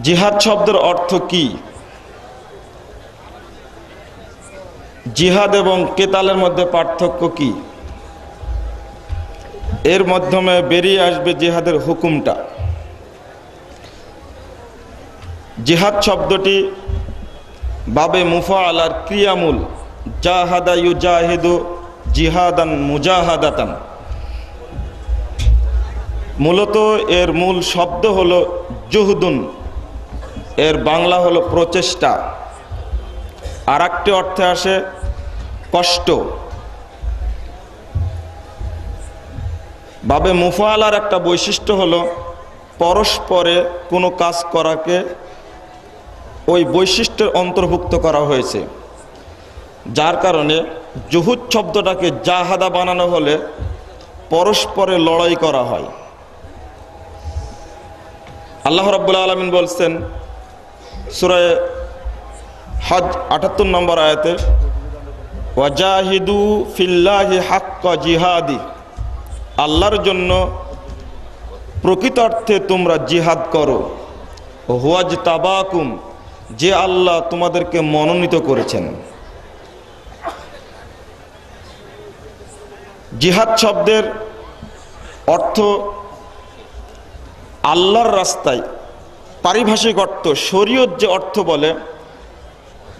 জিহাদ শব্দের অর্থ কি? জিহাদ এবং কেতালের মধ্যে পার্থক্য কি? এর মাধ্যমে বেরিয়ে আসবে জিহাদের হুকুমটা। জিহাদ শব্দটি বাবে মুফা আলার ক্রিয়ামূল। জাহাদা ইউজাহিদু জিহাদান মুজাহাদাতান। মূলত এর মূল শব্দ হলো জুহদুন। এর বাংলা হলো প্রচেষ্টা। আর একটি অর্থে আসে কষ্ট। বাবে মুফালার একটা বৈশিষ্ট্য হলো পরস্পরে কোনো কাজ করাকে ওই বৈশিষ্ট্যের অন্তর্ভুক্ত করা হয়েছে। যার কারণে জুহুদ শব্দটাকে জাহাদা বানানো হলে পরস্পরে লড়াই করা হয়। আল্লাহ রাব্বুল আলমিন বলছেন সুরায় হজ আটাত্তর নম্বর আয়াতে, ওয়াজাহিদু ফিল্লাহি হাক্কা জিহাদি আল্লাহর জন্য প্রকৃত অর্থে তোমরা জিহাদ করো। হুয়াজ তাবাকুম যে আল্লাহ তোমাদেরকে মনোনীত করেছেন। জিহাদ শব্দের অর্থ আল্লাহর রাস্তায় পারিভাষিক অর্থ, শরীয়ত যে অর্থ বলে,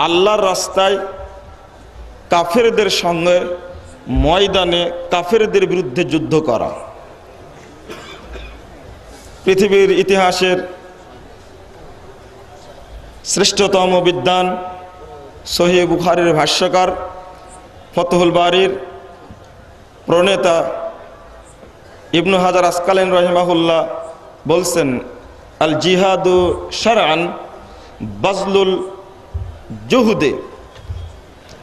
আল্লাহর রাস্তায় কাফেরদের সঙ্গে ময়দানে কাফেরদের বিরুদ্ধে যুদ্ধ করা। পৃথিবীর ইতিহাসের শ্রেষ্ঠতম বিদ্যান সহি বুখারের ভাষ্যকার ফতহুল বাড়ির প্রণেতা ইবনু হাজার আসকালীন রহিমাহুল্লাহ বলছেন আল জিহাদু শারান বাজলুল জুহুদে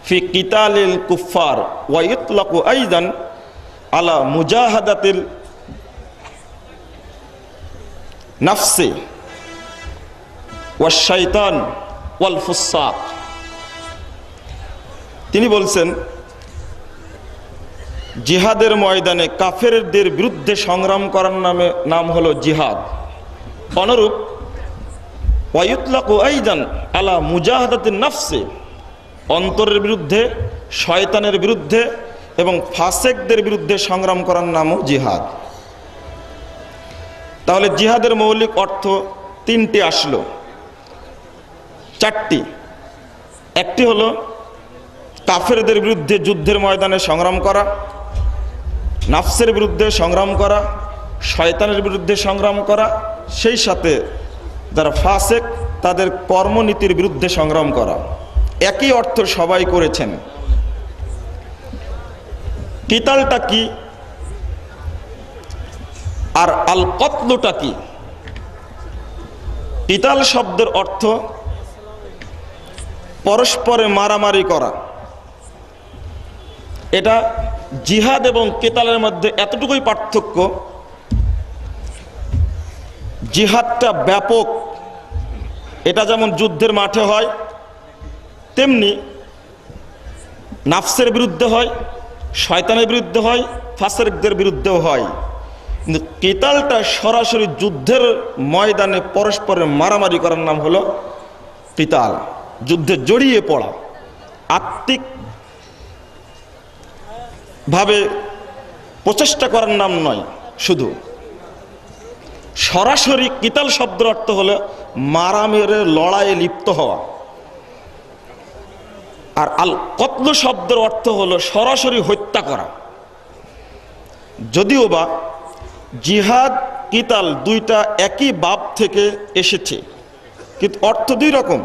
ফি কিতালিল কুফার ওয়া ইতলাকু আইদান আলা মুজাহাদাতিল নাফসি ওয়া শাইতান ওয়াল ফুসাক। তিনি বলছেন, জিহাদের ময়দানে কাফেরদের বিরুদ্ধে সংগ্রাম করার নামে নাম হলো জিহাদ। অনুরূপ আলা মুজাহাদাতিন নাফসে, অন্তরের বিরুদ্ধে, শয়তানের বিরুদ্ধে এবং ফাসেকদের বিরুদ্ধে সংগ্রাম করার নামও জিহাদ। তাহলে জিহাদের মৌলিক অর্থ তিনটি আসলো। চারটি। একটি হলো কাফেরদের বিরুদ্ধে যুদ্ধের ময়দানে সংগ্রাম করা, নাফসের বিরুদ্ধে সংগ্রাম করা, শয়তানের বিরুদ্ধে সংগ্রাম করা সেই সাথে যারা ফাসেক, তাদের কর্মনীতির বিরুদ্ধে সংগ্রাম করা। একই অর্থ সবাই করেছেন। কিতালটা কি? আর আল কতলুটা কি? কিতাল শব্দের অর্থ পরস্পরে মারামারি করা। এটা জিহাদ এবং কেতালের মধ্যে এতটুকুই পার্থক্য জিহাদটা ব্যাপক। এটা যেমন যুদ্ধের মাঠে হয়, তেমনি নাফসের বিরুদ্ধে হয়, শয়তানের বিরুদ্ধে হয়, ফাসেরদের বিরুদ্ধেও হয়। কিন্তু কেতালটা সরাসরি যুদ্ধের ময়দানে পরস্পরের মারামারি করার নাম হলো কিতাল। যুদ্ধে জড়িয়ে পড়া। আত্মিক ভাবে প্রচেষ্টা করার নাম নয়, শুধু সরাসরি কিতাল শব্দের অর্থ হলো মারা মেরে লড়াইয়ে লিপ্ত হওয়া। আর আল কতল শব্দের অর্থ হলো সরাসরি হত্যা করা। যদিও বা জিহাদ, কিতাল দুইটা একই বাপ থেকে এসেছে, কিন্তু অর্থ দুই রকম।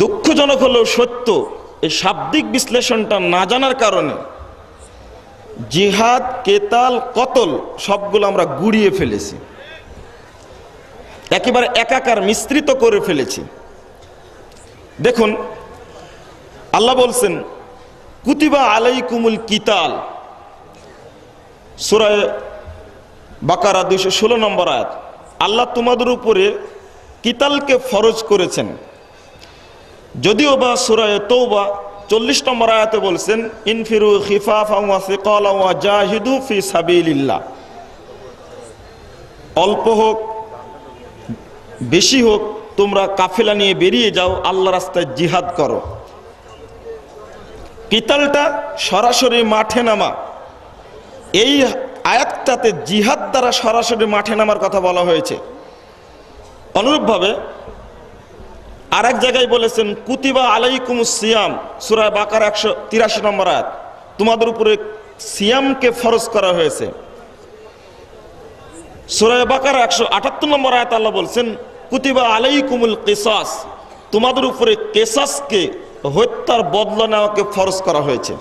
দুঃখজনক হলেও সত্য, এই শাব্দিক বিশ্লেষণটা না জানার কারণে জিহাদ, কেতাল, কতল সবগুলো আমরা গুড়িয়ে ফেলেছি। একেবারে একাকার মিশ্রিত করে ফেলেছি। দেখুন, আল্লাহ বলছেন, কুতিবা আলাই কুমুল কিতাল। সুরায় বাকারা দুইশো ষোলো নম্বর আয়াত। আল্লাহ তোমাদের উপরে কিতালকে ফরজ করেছেন। যদিও বা সুরায় তৌবা চল্লিশ নম্বর আয়াতে বলছেন, ইনফিরু জাহিদু ফি সাবিলিল্লাহ। অল্প হোক, বেশি হোক, তোমরা কাফেলা নিয়ে বেরিয়ে যাও, আল্লাহ রাস্তায় জিহাদ করো। কিতালটা সরাসরি মাঠে নামা। এই আয়াতটাতে জিহাদ দ্বারা সরাসরি মাঠে নামার কথা বলা হয়েছে। অনুরূপভাবে আর এক জায়গায় বলেছেন, কুতিবা আলাইকুম সিয়াম সুরায় বাকার একশো তিরাশি নম্বর আয়াত। তোমাদের উপরে সিয়ামকে ফরজ করা হয়েছে। সুরায় বাকার একশো আটাত্তর নম্বর আয়াত আল্লাহ বলছেন, কুতিবা আলাইকুমুল কেসাস, তোমাদের উপরে কেসাসকে, হত্যার বদলা নেওয়াকে ফরজ করা হয়েছে।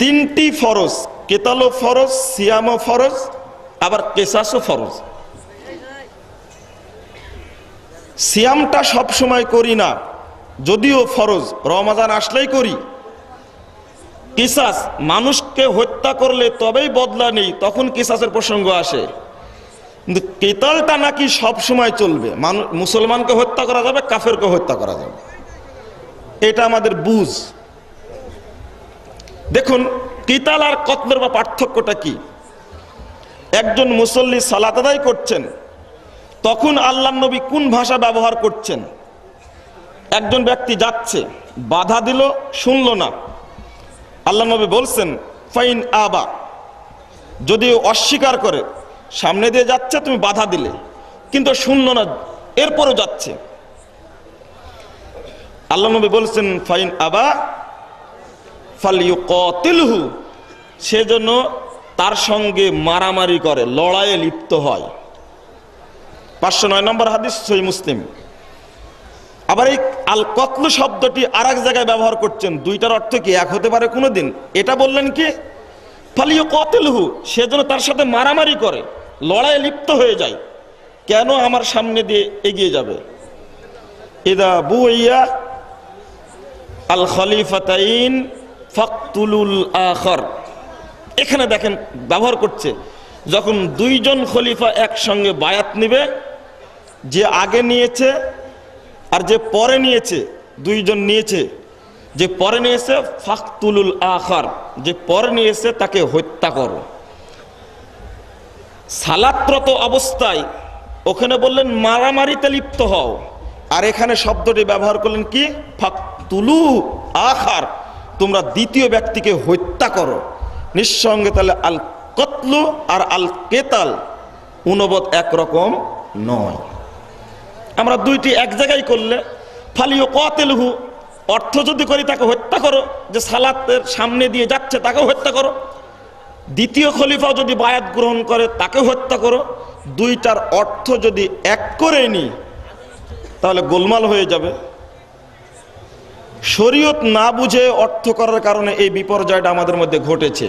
তিনটি ফরজ কেতালো ফরজ, সিয়ামও ফরজ, আবার কেসাসও ফরজ। সিয়ামটা সব সময় করি না, যদিও ফরজ, রমাজান আসলেই করি। কিসাস, মানুষকে হত্যা করলে তবেই বদলা নেই, তখন কিসাসের প্রসঙ্গ আসে। কিন্তু কেতালটা নাকি সব সময় চলবে। মুসলমানকে হত্যা করা যাবে, কাফেরকে হত্যা করা যাবে। এটা আমাদের বুঝ। দেখুন, কিতাল আর কতলের বা পার্থক্যটা কি? একজন মুসল্লি সালাত আদায় করছেন তখন আল্লাহ নবী কোন ভাষা ব্যবহার করছেন? একজন ব্যক্তি যাচ্ছে, বাধা দিল, শুনল না। আল্লাহ নবী বলছেন, ফাইন আবা। যদি অস্বীকার করে, সামনে দিয়ে যাচ্ছে, তুমি বাধা দিলে। কিন্তু শুনলো না, এরপরও যাচ্ছে। আল্লাহ নবী বলছেন, ফাইন আবা ফালিউ কতিলহু সেজন্য তার সঙ্গে মারামারি করে, লড়াইয়ে লিপ্ত হয়। পাঁচশো নয় নম্বর হাদিস সই মুসলিম। আবার এই আল কতলু শব্দটি আর এক জায়গায় ব্যবহার করছেন, দুইটার অর্থ কি? এক হতে পারে কোনোদিন। এটা বললেন কি? ফালিও কতেলহু সেজন্য তার সাথে মারামারি করে, লড়াইয়ে লিপ্ত হয়ে যায়। কেন আমার সামনে দিয়ে এগিয়ে যাবে? এদা বু বুইয়া আল খলিফাতাইন ফাকতুলুল আখর। এখানে দেখেন, ব্যবহার করছে, যখন দুইজন খলিফা একসঙ্গে বায়াত নিবে যে আগে নিয়েছে আর যে পরে নিয়েছে, দুইজন নিয়েছে। যে পরে নিয়েছে, ফাকতুলুল আখার। যে পরে নিয়েছে, তাকে হত্যা করো। সালাত্রত অবস্থায় ওখানে বললেন, মারামারিতে লিপ্ত হও। আর এখানে শব্দটি ব্যবহার করলেন কি? ফাকতুলু আখার। তোমরা দ্বিতীয় ব্যক্তিকে হত্যা করো। নিঃসঙ্গে তাহলে আল কতলু আর আল কেতাল উনবদ একরকম নয়। আমরা দুইটি এক জায়গায় করলে ফালিও কতেলহু, অর্থ যদি করি তাকে হত্যা করো, যে সালাতের সামনে দিয়ে যাচ্ছে তাকে হত্যা করো। দ্বিতীয় খলিফা যদি বায়াত গ্রহণ করে তাকে হত্যা করো। দুইটার অর্থ যদি এক করে নি, তাহলে গোলমাল হয়ে যাবে। শরীয়ত না বুঝে অর্থ করার কারণে এই বিপর্যয়টা আমাদের মধ্যে ঘটেছে।